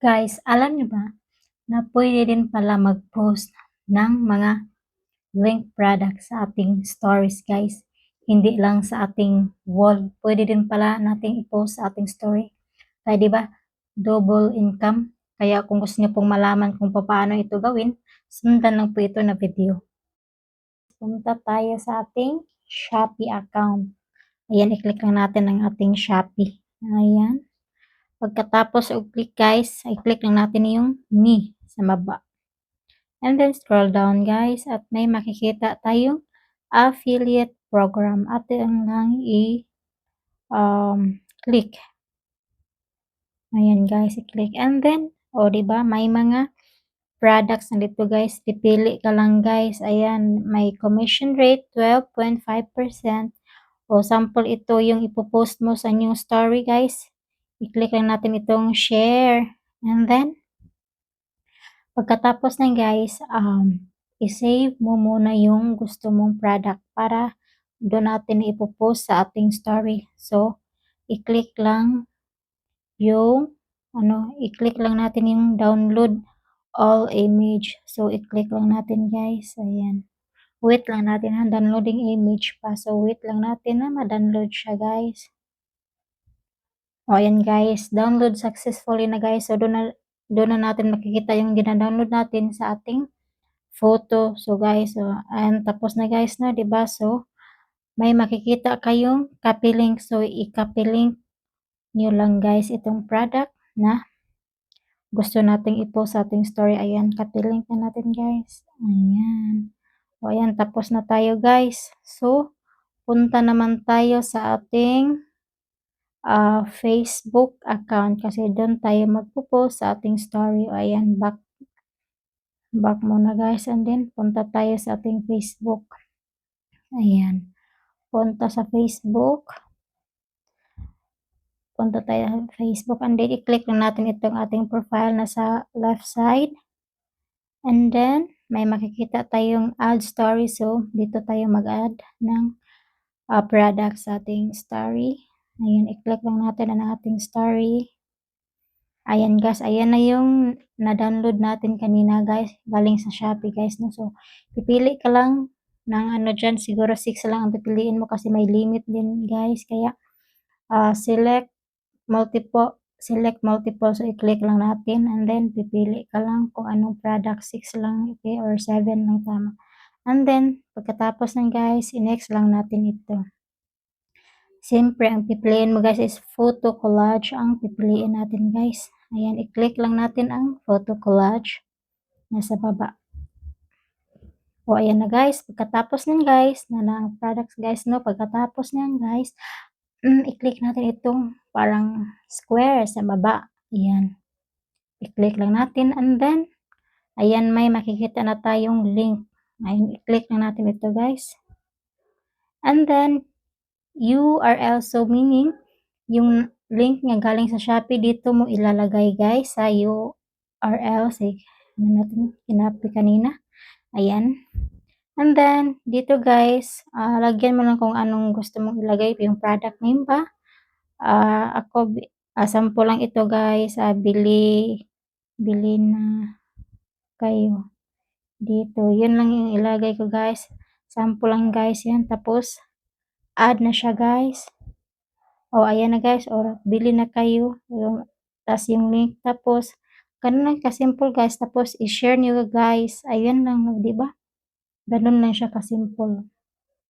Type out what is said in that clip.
Guys, alam niyo ba na pwede din pala mag-post ng mga link product sa ating stories guys. Hindi lang sa ating wall. Pwede din pala nating i-post sa ating story. Kaya di ba double income. Kaya kung gusto niyo pong malaman kung paano ito gawin, sundan lang po ito na video. Punta tayo sa ating Shopee account. Ayan, i-click lang natin ang ating Shopee. Ayan. Pagkatapos i-click guys, i-click lang natin yung me sa baba. And then scroll down guys at may makikita tayong affiliate program. At yung lang i um, click. Ayan guys, i-click. And then, o oh, diba, may mga products nandito guys. Pipili ka lang guys. Ayan, may commission rate 12.5%. O sample ito yung ipopost mo sa new story guys i-click lang natin itong share. And then, pagkatapos ng guys, um, i-save mo muna yung gusto mong product para doon natin ipopost sa ating story. So, i-click lang yung, ano, i-click lang natin yung download all image. So, i-click lang natin guys. Ayan. Wait lang natin ha, downloading image pa. So, wait lang natin na ma-download siya guys. O ayan guys, download successfully na guys. So doon na, doon na natin makikita yung dina-download natin sa ating photo. So guys, so, ayan, tapos na guys na, 'di ba? So may makikita kayong copy link. So i-copy link niyo lang guys itong product na gusto nating i-post sa ating story. Ayan, copy link na natin guys. Ayan. O ayan, tapos na tayo guys. So, punta naman tayo sa ating uh, Facebook account kasi doon tayo magpo-post sa ating story. O ayan, back back muna guys and then punta tayo sa ating Facebook. Ayan. Punta sa Facebook. Punta tayo sa Facebook and then i-click lang natin itong ating profile na sa left side. And then may makikita tayong add story so dito tayo mag-add ng uh, product sa ating story. Ayan, i-click lang natin ang ating story. Ayan guys, ayan na yung na-download natin kanina guys, galing sa Shopee guys. No? So, pipili ka lang ng ano dyan, siguro 6 lang ang pipiliin mo kasi may limit din guys. Kaya, uh, select multiple, select multiple. So, i-click lang natin and then pipili ka lang kung anong product, 6 lang okay, or 7 lang tama. And then, pagkatapos ng guys, i-next lang natin ito. Siyempre, ang pipiliin mo guys is photo collage ang pipiliin natin guys. Ayan, i-click lang natin ang photo collage nasa baba. O, ayan na guys. Pagkatapos nyan guys, na ng products guys, no? Pagkatapos nyan guys, mm, i-click natin itong parang square sa baba. Ayan. I-click lang natin and then, ayan, may makikita na tayong link. Ayan, i-click lang natin ito guys. And then, URL. So, meaning, yung link nga galing sa Shopee, dito mo ilalagay guys sa URL. Say, ano natin, kinapi kanina. Ayan. And then, dito guys, uh, lagyan mo lang kung anong gusto mong ilagay. Yung product name ba? Uh, ako, uh, sample lang ito guys. Uh, bili, bili na kayo. Dito. Yun lang yung ilagay ko guys. Sample lang guys yan. Tapos, add na siya guys. O ayan na guys, o bili na kayo. Tapos yung link, tapos ganun lang kasimple guys. Tapos i-share niyo guys. Ayan lang, di ba? Ganun lang siya kasimple.